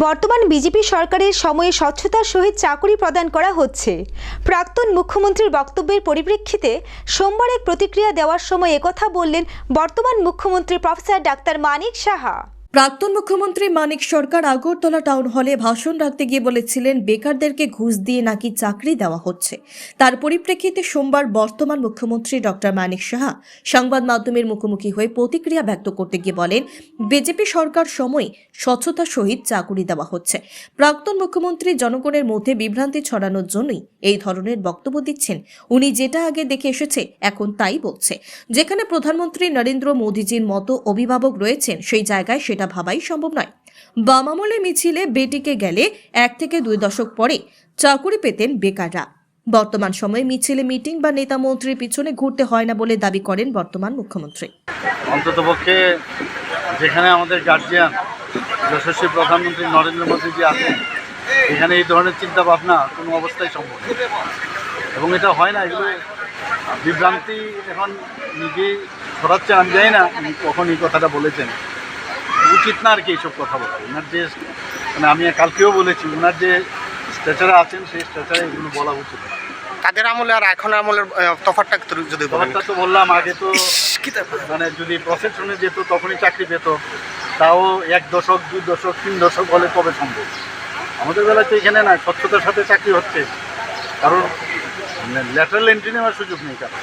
বর্তমান বিজেপি সরকারের সময়ে স্বচ্ছতার সহিত চাকরি প্রদান করা হচ্ছে। প্রাক্তন মুখ্যমন্ত্রীর বক্তব্যের পরিপ্রেক্ষিতে সোমবার এক প্রতিক্রিয়া দেওয়ার সময় একথা বললেন বর্তমান মুখ্যমন্ত্রী প্রফেসর ডাক্তার মানিক সাহা। প্রাক্তন মুখ্যমন্ত্রী মানিক সরকার আগরতলা টাউন হলে ভাষণ রাখতে গিয়ে বলেছিলেন, বেকারদেরকে ঘুষ দিয়ে নাকি চাকরি দেওয়া হচ্ছে। তার পরিপ্রেক্ষিতে সোমবার বর্তমান মুখ্যমন্ত্রী ডক্টর মানিক সাহা সংবাদ মাধ্যমের মুখোমুখি হয়ে প্রতিক্রিয়া ব্যক্ত করতে গিয়ে বলেন, বিজেপি সরকার সময় স্বচ্ছতা সহিত চাকুরি দেওয়া হচ্ছে। প্রাক্তন মুখ্যমন্ত্রী জনগণের মধ্যে বিভ্রান্তি ছড়ানোর জন্যই এই ধরনের বক্তব্য দিচ্ছেন। উনি যেটা আগে দেখে এসেছে, এখন তাই বলছে। যেখানে প্রধানমন্ত্রী নরেন্দ্র মোদীজির মতো অভিভাবক রয়েছেন, সেই জায়গায় সেটা ভাবাই সম্ভব নয়। বাম আমলে মিছিলে বেটিকে গেলে এক থেকে দুই দশক পরে চাকুরি পেতেন বেকাররা। বর্তমান সময়ে মিছিলে মিটিং বা নেতা মন্ত্রীর পিছনে ঘুরতে হয় না বলে দাবি করেন বর্তমান মুখ্যমন্ত্রী। অন্ততপক্ষে যেখানে আমাদের গার্জিয়ান যশস্বী প্রধানমন্ত্রী নরেন্দ্র মোদীজি আছেন, এখানে এই ধরনের চিন্তা ভাবনা কোনো অবস্থায় সম্ভব এবং এটা হয় না, এগুলো বিভ্রান্তি এখন নিজেই ছড়াচ্ছেন আমি জানি না কখন এই কথাটা বলেছেন। উচিত না আর কি এইসব কথা বলা। ওনার যে মানে আমি কালকেও বলেছি ওনার যে স্ট্যাচারে আছেন সেই স্ট্যাচারে এগুলো বলা উচিত না। তাদের আমলে আর এখন আমলের আহ, তফাৎটা যদি ব্যাপারটা তো বললাম আগে তো মানে যদি প্রসেশনে যেত তখনই চাকরি পেত। তাও এক দশক দুই দশক তিন দশক হলে কবে সম্ভব? আমাদের বেলায় তো এখানে না স্বচ্ছতার সাথে চাকরি হচ্ছে। কারণ ল্যাটারাল এন্ট্রি নেওয়ার সুযোগ নেই কারণ